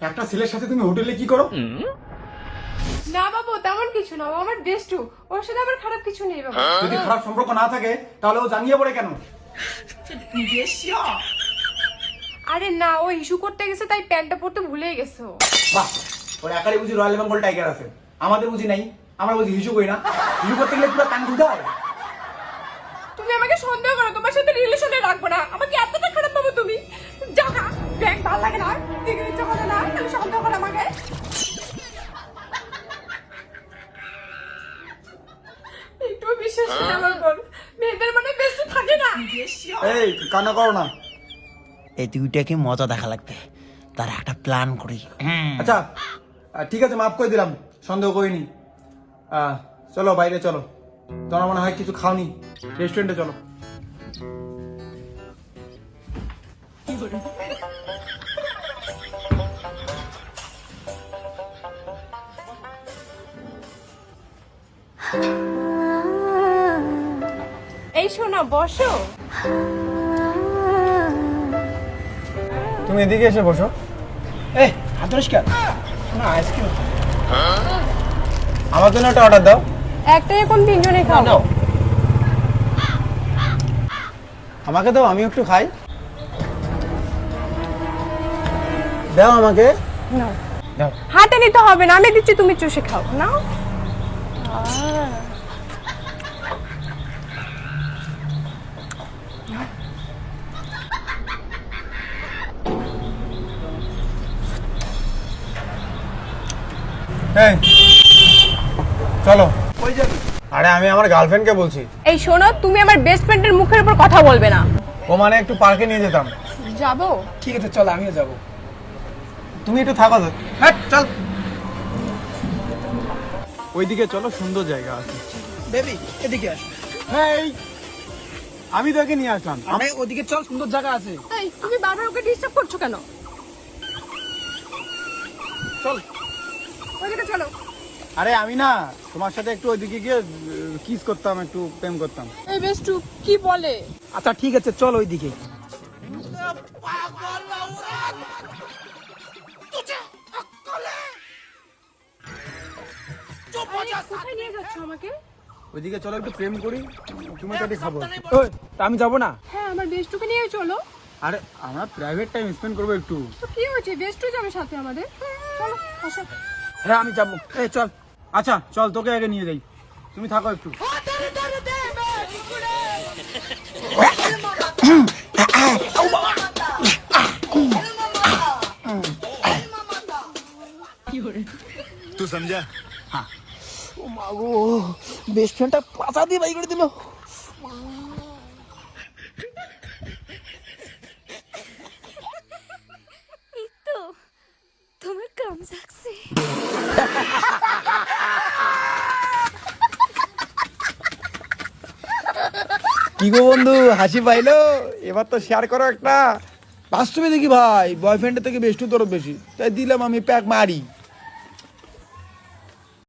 একটা ছেলের সাথে তুমি হোটেলে কি করো? না বাবু তেমন কিছু না। ও আমার বেস্ট ওর সাথে আমার খারাপ কিছু নেই বাবু। যদি খারাপ সম্পর্ক না থাকে তাহলে ও জানিয়ে পড়ে কেন? আরে না ও ইস্যু করতে গেছে তাই প্যান্টটা পরতে ভুলেই গেছে ও। বাহ! ওর একারই বুঝি রয়্যাল বেঙ্গল টাইগার আছে। আমাদের বুঝি নাই। আমরা বুঝি হিসু করি না। হিসু করতে গেলে পুরো কান খুলতে হয়। তুমি আমাকে সন্দেহ করো তোমার সাথে রিলেশনে রাখব না। আমাকে এতটা বিশ্বাস করে আমার বোন মেয়েদের মানে বেস্ট থাকে না। এই কান্না করো না। এই দুইটাকে মজা দেখা লাগবে? তার একটা প্ল্যান করি। আচ্ছা ঠিক আছে মাফ করে দিলাম। সন্দেহ করিনি। আহ, চলো বাইরে চলো। তোমার মনে হয় কিছু খাওনি? রেস্টুরেন্টে চলো। এই শোনো বসো। তুমি এদিকে এসে বসো। এই হাত পরিষ্কার না আইসক্রিম। আমার জন্য একটা অর্ডার দাও। একটা এখন তিনজনে খাব। আমাকে দাও আমি একটু খাই। দাও আমাকে। দাও। হাতে নিতে হবে না আমি দিচ্ছি তুমি চুষে খাও। না এই চলো। আরে আমি আমার গার্লফ্রেন্ডকে বলছি। এই শোনো তুমি আমার বেস্ট ফ্রেন্ডের মুখের উপর কথা বলবে না। ও মানে একটু পার্কে নিয়ে যেতাম। যাব? ঠিক আছে চল আমিও যাব। তুমি একটু থাকো তো। হ্যাঁ চল। ওইদিকে চলো সুন্দর জায়গা আছে। বেবি এদিকে আস। এই আমি তোকে নিয়ে আসলাম। আমি ওদিকে চল সুন্দর জায়গা আছে। এই তুমি বারবার ওকে ডিস্টার্ব করছ কেন? চল। ওইদিকে চলো। আরে আমি না তোমার সাথে একটু ওইদিকে গিয়ে কিস করতাম একটু প্রেম করতাম। এই বেস্টু কি বলে? আচ্ছা ঠিক আছে চল ওইদিকে। কোথায় নিয়ে যাচ্ছ আমাকে? ওইদিকে চলো একটু প্রেম করি তুমি কাটি খাবো ওই তা আমি যাব না হ্যাঁ আমার বেস্টুকে নিয়ে চলো আরে আমরা প্রাইভেট টাইম স্পেন্ড করবো একটু তো কি হয়েছে বেস্টু যাবে সাথে আমাদের চলো আসো হ্যাঁ আমি যাব এই চল আচ্ছা চল তোকে আগে নিয়ে যাই তুমি থাকো একটু तू समझा ও মাগো বেস্ট ফ্রেন্ডটা পাতা দিয়ে বাই করে দিল। তোমার কাম কি গো বন্ধু হাসি পাইলো? এবার তো শেয়ার করো একটা। বাস্তবে দেখি ভাই বয়ফ্রেন্ডের থেকে বেস্ট তোর বেশি। তাই দিলাম আমি প্যাক মারি।